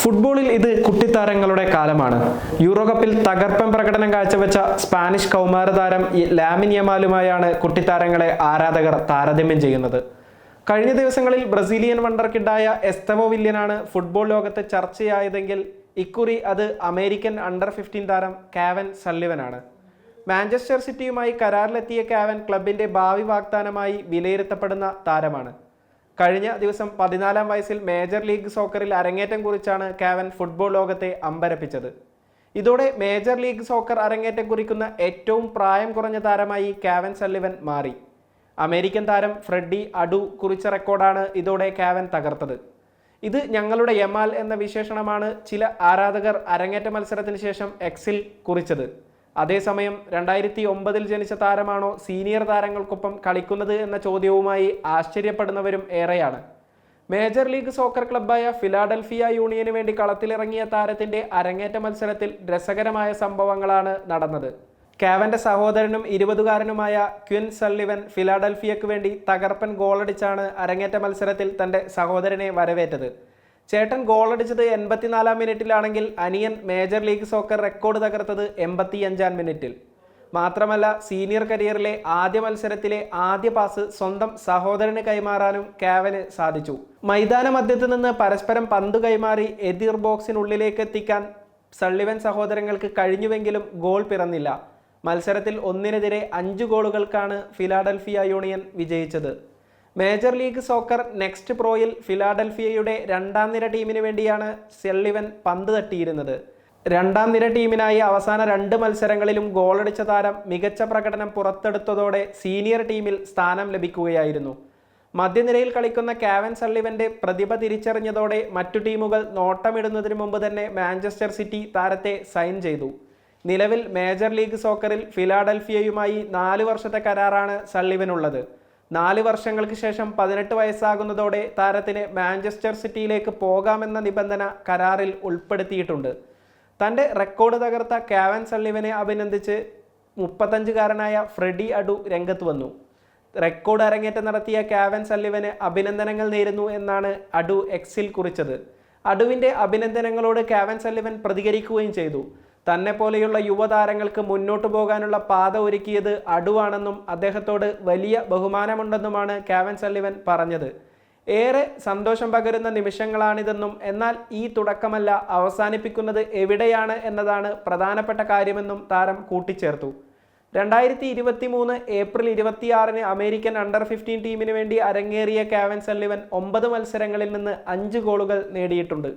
ഫുട്ബോളിൽ ഇത് കുട്ടിത്താരങ്ങളുടെ കാലമാണ്. യൂറോകപ്പിൽ തകർപ്പൻ പ്രകടനം കാഴ്ചവെച്ച സ്പാനിഷ് കൗമാര താരം ലാമിൻ യമാലുമായാണ് കുട്ടിത്താരങ്ങളെ ആരാധകർ താരതമ്യം ചെയ്യുന്നത്. കഴിഞ്ഞ ദിവസങ്ങളിൽ ബ്രസീലിയൻ വണ്ടർ കിഡായ എസ്തവോ വില്യനാണ് ഫുട്ബോൾ ലോകത്തെ ചർച്ചയായതെങ്കിൽ ഇക്കുറി അത് അമേരിക്കൻ അണ്ടർ ഫിഫ്റ്റീൻ താരം കാവൻ സള്ളിവനാണ്. മാഞ്ചസ്റ്റർ സിറ്റിയുമായി കരാറിലെത്തിയ കാവൻ ക്ലബിന്റെ ഭാവി വാഗ്ദാനമായി വിലയിരുത്തപ്പെടുന്ന താരമാണ്. കഴിഞ്ഞ ദിവസം പതിനാലാം വയസ്സിൽ മേജർ ലീഗ് സോക്കറിൽ അരങ്ങേറ്റം കുറിച്ചാണ് കാവൻ ഫുട്ബോൾ ലോകത്തെ അമ്പരപ്പിച്ചത്. ഇതോടെ മേജർ ലീഗ് സോക്കർ അരങ്ങേറ്റം കുറിക്കുന്ന ഏറ്റവും പ്രായം കുറഞ്ഞ താരമായി കാവൻ സല്ലിവൻ മാറി. അമേരിക്കൻ താരം ഫ്രെഡി അഡു കുറിച്ച റെക്കോർഡാണ് ഇതോടെ കാവൻ തകർത്തത്. ഇത് ഞങ്ങളുടെ യമാൽ എന്ന വിശേഷണമാണ് ചില ആരാധകർ അരങ്ങേറ്റ മത്സരത്തിന് ശേഷം എക്സിൽ കുറിച്ചത്. അതേസമയം രണ്ടായിരത്തി ഒമ്പതിൽ ജനിച്ച താരമാണോ സീനിയർ താരങ്ങൾക്കൊപ്പം കളിക്കുന്നത് എന്ന ചോദ്യവുമായി ആശ്ചര്യപ്പെടുന്നവരും ഏറെയാണ്. മേജർ ലീഗ് സോക്കർ ക്ലബ്ബായ ഫിലാഡൽഫിയ യൂണിയന് വേണ്ടി കളത്തിലിറങ്ങിയ താരത്തിന്റെ അരങ്ങേറ്റ മത്സരത്തിൽ രസകരമായ സംഭവങ്ങളാണ് നടന്നത്. കാവന്റെ സഹോദരനും ഇരുപതുകാരനുമായ ക്വിൻ സള്ളിവൻ ഫിലാഡൽഫിയക്ക് വേണ്ടി തകർപ്പൻ ഗോളടിച്ചാണ് അരങ്ങേറ്റ മത്സരത്തിൽ തന്റെ സഹോദരനെ വരവേറ്റത്. ചേട്ടൻ ഗോളടിച്ചത് എൺപത്തിനാലാം മിനിറ്റിലാണെങ്കിൽ അനിയൻ മേജർ ലീഗ് സോക്കർ റെക്കോർഡ് തകർത്തത് എൺപത്തിയഞ്ചാം മിനിറ്റിൽ. മാത്രമല്ല സീനിയർ കരിയറിലെ ആദ്യ മത്സരത്തിലെ ആദ്യ പാസ് സ്വന്തം സഹോദരന് കൈമാറാനും കാവന് സാധിച്ചു. മൈതാന മധ്യത്ത് നിന്ന് പരസ്പരം പന്ത് കൈമാറി എതിർ ബോക്സിനുള്ളിലേക്ക് എത്തിക്കാൻ സള്ളിവൻ സഹോദരങ്ങൾക്ക് കഴിഞ്ഞുവെങ്കിലും ഗോൾ പിറന്നില്ല. മത്സരത്തിൽ ഒന്നിനെതിരെ അഞ്ച് ഗോളുകൾക്കാണ് ഫിലാഡൽഫിയ യൂണിയൻ വിജയിച്ചത്. മേജർ ലീഗ് സോക്കർ നെക്സ്റ്റ് പ്രോയിൽ ഫിലാഡൽഫിയയുടെ രണ്ടാം നിര ടീമിന് വേണ്ടിയാണ് സെള്ളിവൻ പന്ത് തട്ടിയിരുന്നത്. രണ്ടാം നിര ടീമിനായി അവസാന രണ്ട് മത്സരങ്ങളിലും ഗോളടിച്ച താരം മികച്ച പ്രകടനം പുറത്തെടുത്തതോടെ സീനിയർ ടീമിൽ സ്ഥാനം ലഭിക്കുകയായിരുന്നു. മധ്യനിരയിൽ കളിക്കുന്ന കാവൻ സള്ളിവന്റെ പ്രതിഭ തിരിച്ചറിഞ്ഞതോടെ മറ്റു ടീമുകൾ നോട്ടമിടുന്നതിന് മുമ്പ് തന്നെ മാഞ്ചസ്റ്റർ സിറ്റി താരത്തെ സൈൻ ചെയ്തു. നിലവിൽ മേജർ ലീഗ് സോക്കറിൽ ഫിലാഡൽഫിയയുമായി നാല് വർഷത്തെ കരാറാണ് സള്ളിവനുള്ളത്. നാല് വർഷങ്ങൾക്ക് ശേഷം പതിനെട്ട് വയസ്സാകുന്നതോടെ താരത്തിന് മാഞ്ചസ്റ്റർ സിറ്റിയിലേക്ക് പോകാമെന്ന നിബന്ധന കരാറിൽ ഉൾപ്പെടുത്തിയിട്ടുണ്ട്. തന്റെ റെക്കോർഡ് തകർത്ത കാവൻ സള്ളിവനെ അഭിനന്ദിച്ച് മുപ്പത്തഞ്ചുകാരനായ ഫ്രെഡി അഡു രംഗത്ത് വന്നു. റെക്കോർഡ് അരങ്ങേറ്റം നടത്തിയ കാവൻ സള്ളിവന് അഭിനന്ദനങ്ങൾ നേരുന്നു എന്നാണ് അഡു എക്സിൽ കുറിച്ചത്. അഡുവിന്റെ അഭിനന്ദനങ്ങളോട് കാവൻ സല്ലിവൻ പ്രതികരിക്കുകയും ചെയ്തു. തന്നെ പോലെയുള്ള യുവതാരങ്ങൾക്ക് മുന്നോട്ടു പോകാനുള്ള പാത ഒരുക്കിയത് അടുവാണെന്നും അദ്ദേഹത്തോട് വലിയ ബഹുമാനമുണ്ടെന്നുമാണ് കാവൻ സള്ളിവൻ പറഞ്ഞത്. ഏറെ സന്തോഷം പകരുന്ന നിമിഷങ്ങളാണിതെന്നും എന്നാൽ ഈ തുടക്കമല്ല അവസാനിപ്പിക്കുന്നത് എവിടെയാണ് എന്നതാണ് പ്രധാനപ്പെട്ട കാര്യമെന്നും താരം കൂട്ടിച്ചേർത്തു. രണ്ടായിരത്തി ഇരുപത്തി മൂന്ന് ഏപ്രിൽ ഇരുപത്തിയാറിന് അമേരിക്കൻ അണ്ടർ ഫിഫ്റ്റീൻ ടീമിന് വേണ്ടി അരങ്ങേറിയ കാവൻ സല്ലിവൻ ഒമ്പത് മത്സരങ്ങളിൽ നിന്ന് അഞ്ച് ഗോളുകൾ നേടിയിട്ടുണ്ട്.